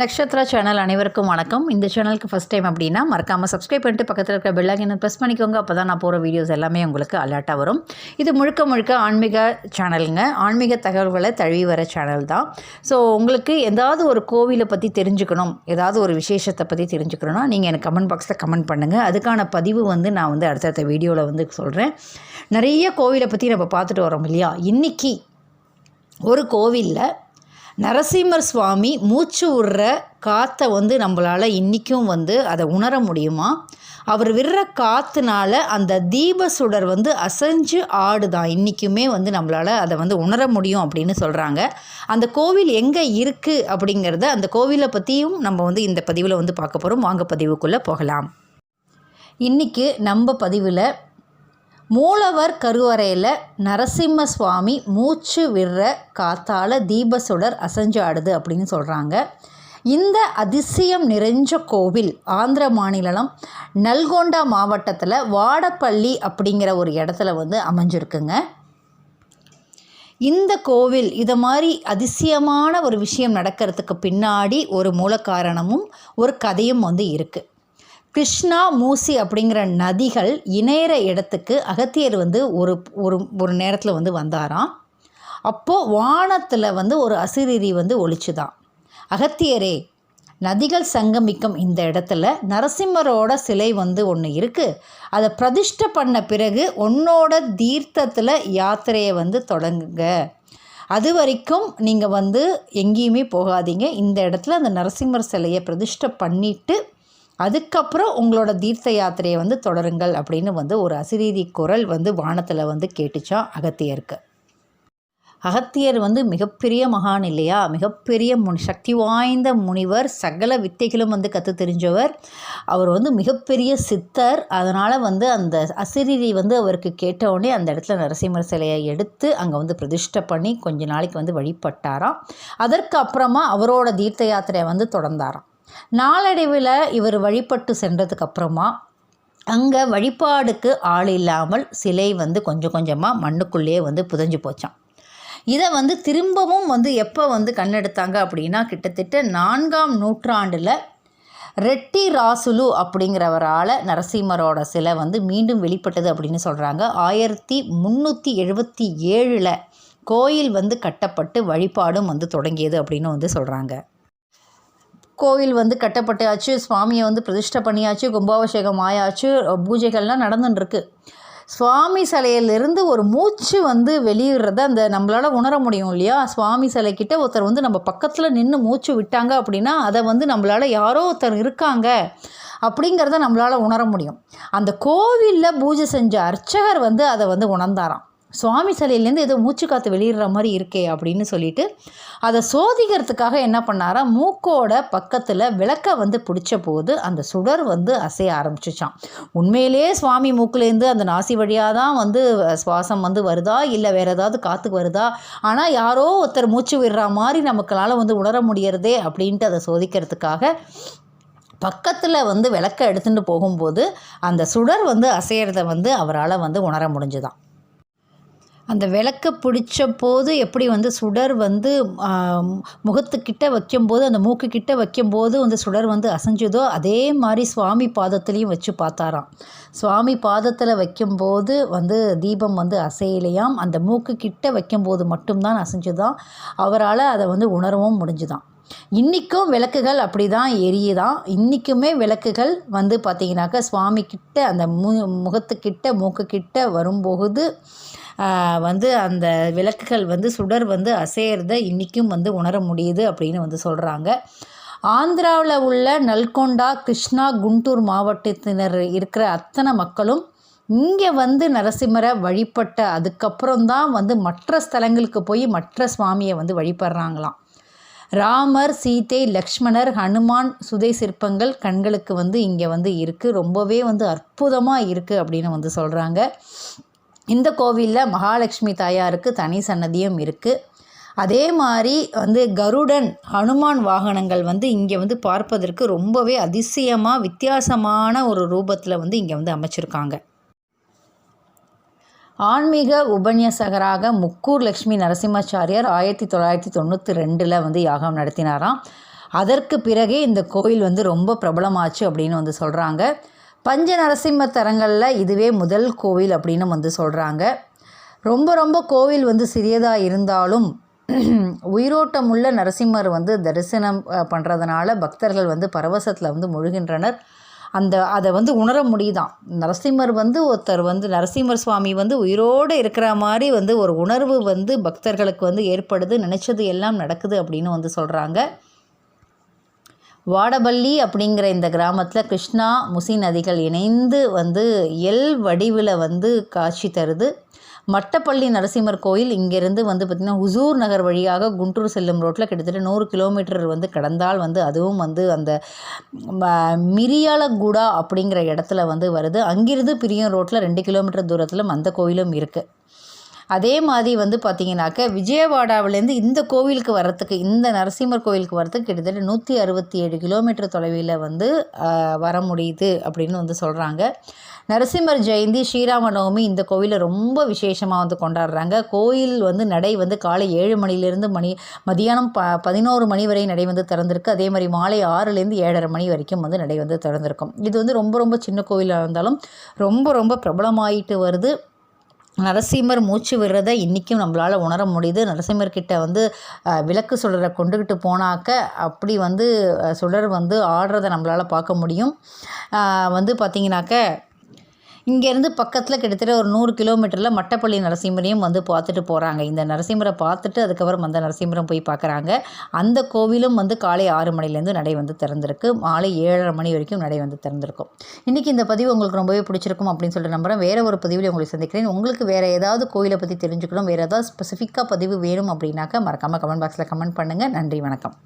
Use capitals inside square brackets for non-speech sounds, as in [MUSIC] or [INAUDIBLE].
Nakshatra channel அனைவருக்கும் வணக்கம். இந்த சேனலுக்கு ஃபஸ்ட் டைம் அப்படின்னா மறக்காமல் சப்ஸ்கிரைப் பண்ணிட்டு பக்கத்தில் இருக்கிற பெல்லாகின ப்ரெஸ் பண்ணிக்கோங்க. அப்போ தான் நான் போகிற வீடியோஸ் எல்லாமே உங்களுக்கு அலர்ட்டாக வரும். இது முழுக்க முழுக்க ஆன்மீக சேனலுங்க. ஆன்மீக தகவல்களை தழுவி வர சேனல் தான். ஸோ உங்களுக்கு ஏதாவது ஒரு கோவிலை பற்றி தெரிஞ்சுக்கணும் ஏதாவது ஒரு விசேஷத்தை பற்றி தெரிஞ்சுக்கணும்னா நீங்கள் எனக்கு கமெண்ட் பாக்ஸில் கமெண்ட் பண்ணுங்கள் அதுக்கான பதிவு வந்து நான் வந்து அடுத்தடுத்த வீடியோவில் வந்து சொல்கிறேன் நிறைய கோவிலை பற்றி நம்ம பார்த்துட்டு வரோம் இல்லையா? இன்றைக்கி ஒரு கோவிலில் நரசிம்மர் சுவாமி மூச்சு விடுற காற்றை வந்து நம்மளால் இன்றைக்கும் வந்து அதை உணர முடியுமா? அவர் விடுற காற்றுனால அந்த தீப சுடர் வந்து அசைஞ்சு ஆடுதான். இன்றைக்குமே வந்து நம்மளால் அதை வந்து உணர முடியும் அப்படின்னு சொல்கிறாங்க அந்த கோவில் எங்கே இருக்குது அப்படிங்கிறத அந்த கோவிலை பற்றியும் நம்ம வந்து இந்த பதிவில் வந்து பார்க்க போகிறோம் வாங்க பதிவுக்குள்ளே போகலாம். இன்றைக்கி நம்ம பதிவில் மூலவர் கருவறையில் நரசிம்ம சுவாமி மூச்சு விடுற காத்தால தீபசுடர் அசைஞ்சு ஆடுது அப்படின்னு சொல்கிறாங்க இந்த அதிசயம் நிறைஞ்ச கோவில் ஆந்திர மாநிலம் நல்கொண்டா மாவட்டத்தில் வாடப்பள்ளி அப்படிங்கிற ஒரு இடத்துல வந்து அமைஞ்சிருக்குங்க. இந்த கோவில் இதை மாதிரி அதிசயமான ஒரு விஷயம் நடக்கிறதுக்கு பின்னாடி ஒரு மூல காரணமும் ஒரு கதையும் வந்து இருக்குது கிருஷ்ணா மூசி அப்படிங்கிற நதிகள் இணையிற இடத்துக்கு அகத்தியர் வந்து ஒரு ஒரு ஒரு நேரத்தில் வந்து வந்தாராம். அப்போது வானத்தில் வந்து ஒரு அசிரீரி வந்து ஒழிச்சுதான் அகத்தியரே நதிகள் சங்கமிக்கும் இந்த இடத்துல நரசிம்மரோட சிலை வந்து ஒன்று இருக்குது அதை பிரதிஷ்டை பண்ண பிறகு உன்னோட தீர்த்தத்தில் யாத்திரையை வந்து தொடங்குங்க. அது வரைக்கும் நீங்கள் வந்து எங்கேயுமே போகாதீங்க. இந்த இடத்துல அந்த நரசிம்மர் சிலையை பிரதிஷ்டை பண்ணிவிட்டு அதுக்கப்புறம் உங்களோட தீர்த்த யாத்திரையை வந்து தொடருங்கள் அப்படின்னு வந்து ஒரு அசிரீதி குரல் வந்து வானத்தில் வந்து கேட்டுச்சான் அகத்தியருக்கு. அகத்தியர் வந்து மிகப்பெரிய மகான் இல்லையா? மிகப்பெரிய முன் சக்தி வாய்ந்த முனிவர் சகல வித்தைகளும் வந்து கற்று தெரிஞ்சவர். அவர் வந்து மிகப்பெரிய சித்தர். அதனால் வந்து அந்த அசிரீதி வந்து அவருக்கு கேட்டவுடனே அந்த இடத்துல நரசிம்மர் சிலையை எடுத்து அங்கே வந்து பிரதிஷ்டை பண்ணி கொஞ்ச நாளைக்கு வந்து வழிபட்டாராம். அதற்கு அப்புறமா அவரோட தீர்த்த யாத்திரையை வந்து தொடர்ந்தாராம். நாளடைவில் இவர் வழிபட்டு சென்றதுக்கப்புறமா அங்கே வழிபாடுக்கு ஆள் இல்லாமல் சிலை வந்து கொஞ்சம் கொஞ்சமாக மண்ணுக்குள்ளேயே வந்து புதஞ்சு போச்சான் இதை வந்து திரும்பவும் வந்து எப்போ வந்து கண்ணெடுத்தாங்க அப்படின்னா கிட்டத்தட்ட நான்காம் நூற்றாண்டில் ரெட்டி ராசுலு அப்படிங்கிறவரால் நரசிம்மரோட சிலை வந்து மீண்டும் வெளிப்பட்டது அப்படின்னு சொல்கிறாங்க ஆயிரத்தி முந்நூற்றி எழுபத்தி ஏழில் கோயில் வந்து கட்டப்பட்டு வழிபாடும் வந்து தொடங்கியது அப்படின்னு வந்து சொல்கிறாங்க கோவில் வந்து கட்டப்பட்டாச்சு சுவாமியை வந்து பிரதிஷ்டை பண்ணியாச்சு கும்பாபிஷேகம் ஆயாச்சு பூஜைகள்லாம் நடந்துட்டுருக்கு சுவாமி சிலையிலிருந்து ஒரு மூச்சு வந்து வெளியிடுறத அந்த நம்மளால் உணர முடியும் இல்லையா? சுவாமி சிலைக்கிட்ட ஒருத்தர் வந்து நம்ம பக்கத்தில் நின்று மூச்சு விட்டாங்க அப்படின்னா அதை வந்து நம்மளால் யாரோ ஒருத்தர் இருக்காங்க அப்படிங்கிறத நம்மளால் உணர முடியும். அந்த கோவிலில் பூஜை செஞ்ச அர்ச்சகர் வந்து அதை வந்து உணர்ந்தாராம். சுவாமி சிலையிலேருந்து ஏதோ மூச்சு காற்று வெளியிடுற மாதிரி இருக்கே அப்படின்னு சொல்லிட்டு அதை சோதிக்கிறதுக்காக என்ன பண்ணாரா மூக்கோட பக்கத்தில் விளக்கை வந்து பிடிச்ச போது அந்த சுடர் வந்து அசைய ஆரம்பிச்சிச்சான் உண்மையிலே சுவாமி மூக்குலேருந்து அந்த நாசி வழியாக தான் வந்து சுவாசம் வந்து வருதா இல்லை வேறு ஏதாவது காற்றுக்கு வருதா? ஆனால் யாரோ ஒருத்தர் மூச்சு விடுற மாதிரி நமக்களால் வந்து உணர முடியறதே அப்படின்ட்டு அதை சோதிக்கிறதுக்காக பக்கத்தில் வந்து விளக்கை எடுத்துகிட்டு போகும்போது அந்த சுடர் வந்து அசையிறத வந்து அவரால் வந்து உணர முடிஞ்சுதான் அந்த விளக்க பிடிச்ச போது எப்படி வந்து சுடர் வந்து முகத்துக்கிட்ட வைக்கும்போது அந்த மூக்குக்கிட்ட வைக்கும்போது அந்த சுடர் வந்து அசைஞ்சதோ அதே மாதிரி சுவாமி பாதத்துலேயும் வச்சு பார்த்தாராம். சுவாமி பாதத்தில் வைக்கும்போது வந்து தீபம் வந்து அசையலையாம். அந்த மூக்குக்கிட்ட வைக்கும்போது மட்டும்தான் அசைஞ்சுதான் அவரால் அதை வந்து உணரவும் முடிஞ்சுதான் இன்றைக்கும் விளக்குகள் அப்படி தான் எரியுதான் இன்றைக்குமே விளக்குகள் வந்து பார்த்திங்கனாக்கா சுவாமிக்கிட்ட அந்த மு முகத்துக்கிட்ட மூக்குக்கிட்ட வரும்போது வந்து அந்த விளக்குகள் வந்து சுடர் வந்து அசையிறத இன்றைக்கும் வந்து உணர முடியுது அப்படின்னு வந்து சொல்கிறாங்க ஆந்திராவில் உள்ள நல்கொண்டா கிருஷ்ணா குண்டூர் மாவட்டத்தினர் இருக்கிற அத்தனை மக்களும் இங்கே வந்து நரசிம்மரை வழிபட்ட அதுக்கப்புறம் தான் வந்து மற்ற ஸ்தலங்களுக்கு போய் மற்ற சுவாமியை வந்து வழிபடுறாங்களாம். ராமர் சீதை லக்ஷ்மணர் ஹனுமான் சுதை சிற்பங்கள் கண்களுக்கு வந்து இங்கே வந்து இருக்குது ரொம்பவே வந்து அற்புதமாக இருக்குது அப்படின்னு வந்து சொல்கிறாங்க இந்த கோவிலில் மகாலட்சுமி தாயாருக்கு தனி சன்னதியும் இருக்குது அதே மாதிரி வந்து கருடன் ஹனுமான் வாகனங்கள் வந்து இங்கே வந்து பார்ப்பதற்கு ரொம்பவே அதிசயமாக வித்தியாசமான ஒரு ரூபத்தில் வந்து இங்கே வந்து அமைச்சிருக்காங்க. ஆன்மீக உபன்யாசகராக முக்கூர் லக்ஷ்மி நரசிம்மாச்சாரியார் ஆயிரத்தி தொள்ளாயிரத்தி தொண்ணூற்றி ரெண்டில் வந்து யாகம் நடத்தினாராம். அதற்கு பிறகே இந்த கோயில் வந்து ரொம்ப பிரபலமாச்சு அப்படின்னு வந்து சொல்கிறாங்க பஞ்ச நரசிம்ம தரங்களில் இதுவே முதல் கோவில் அப்படின்னு வந்து சொல்கிறாங்க ரொம்ப ரொம்ப கோவில் வந்து சிறியதாக இருந்தாலும் [CLEARS THROAT] உயிரோட்டமுள்ள நரசிம்மர் வந்து தரிசனம் பண்ணுறதுனால பக்தர்கள் வந்து பரவசத்தில் வந்து முழுகின்றனர். அந்த அதை வந்து உணர முடியுதான். நரசிம்மர் வந்து ஒருத்தர் வந்து நரசிம்மர் சுவாமி வந்து உயிரோடு இருக்கிற மாதிரி வந்து ஒரு உணர்வு வந்து பக்தர்களுக்கு வந்து ஏற்படுது நினச்சது எல்லாம் நடக்குது அப்படின்னு வந்து சொல்கிறாங்க வாடபள்ளி அப்படிங்கிற இந்த கிராமத்தில் கிருஷ்ணா முசி நதிகள் இணைந்து வந்து எல் வடிவில் வந்து காட்சி தருது. மட்டப்பள்ளி நரசிம்மர் கோயில் இங்கேருந்து வந்து பார்த்திங்கன்னா ஹுசூர் நகர் வழியாக குண்டூர் செல்லும் ரோட்டில் கிட்டத்தட்ட நூறு கிலோமீட்டர் வந்து கடந்தால் வந்து அதுவும் வந்து அந்த மிரியாலகுடா அப்படிங்கிற இடத்துல வந்து வருது. அங்கிருந்து பிரியும் ரோட்டில் ரெண்டு கிலோமீட்டர் தூரத்தில் அந்த கோயிலும் இருக்குது அதே மாதிரி வந்து பார்த்திங்கனாக்க விஜயவாடாவிலேருந்து இந்த கோவிலுக்கு வரத்துக்கு இந்த நரசிம்மர் கோவிலுக்கு வரத்துக்கு கிட்டத்தட்ட நூற்றி அறுபத்தி ஏழு கிலோமீட்டர் தொலைவில் வந்து வர முடியுது அப்படின்னு வந்து சொல்கிறாங்க நரசிம்மர் ஜெயந்தி ஸ்ரீராம நவமி இந்த கோவிலில் ரொம்ப விசேஷமாக வந்து கொண்டாடுறாங்க. கோயில் வந்து நடை வந்து காலை ஏழு மணிலேருந்து மணி மதியானம் ப பதினோரு மணி வரை நடை வந்து திறந்திருக்கு. அதே மாதிரி மாலை ஆறுலேருந்து ஏழரை மணி வரைக்கும் வந்து நடை வந்து திறந்திருக்கும். இது வந்து ரொம்ப ரொம்ப சின்ன கோவிலாக இருந்தாலும் ரொம்ப ரொம்ப பிரபலமாயிட்டு வருது. நரசிம்மர் மூச்சு விடுறதை இன்றைக்கும் நம்மளால் உணர முடியுது. நரசிம்மர்கிட்ட வந்து விளக்கு சுடரை கொண்டுக்கிட்டு போனாக்க அப்படி வந்து சுடர் வந்து ஆடுறதை நம்மளால் பார்க்க முடியும். வந்து பார்த்திங்கனாக்க இங்கேருந்து பக்கத்தில் கிட்டத்தட்ட ஒரு நூறு கிலோமீட்டரில் மட்டப்பள்ளி நரசிம்மரையும் வந்து பார்த்துட்டு போகிறாங்க இந்த நரசிம்மரை பார்த்துட்டு அதுக்கப்புறம் அந்த நரசிம்மரம் போய் பார்க்குறாங்க. அந்த கோவிலும் வந்து காலை ஆறு மணிலேருந்து நடை வந்து திறந்திருக்கு. மாலை ஏழரை மணி வரைக்கும் நடை வந்து திறந்திருக்கும். இன்றைக்கி இந்த பதிவு உங்களுக்கு ரொம்பவே பிடிச்சிருக்கும் அப்படின்னு சொல்லிட்டு நம்புகிறேன் வேறு ஒரு பதிவில் உங்களை சந்திக்கிறேன். உங்களுக்கு வேறு ஏதாவது கோயிலை பற்றி தெரிஞ்சுக்கணும் வேறு ஏதாவது ஸ்பெசிஃபிக்காக பதிவு வேணும் அப்படின்னாக்க மறக்காமல் கமெண்ட் பாக்ஸில் கமெண்ட் பண்ணுங்கள் நன்றி வணக்கம்.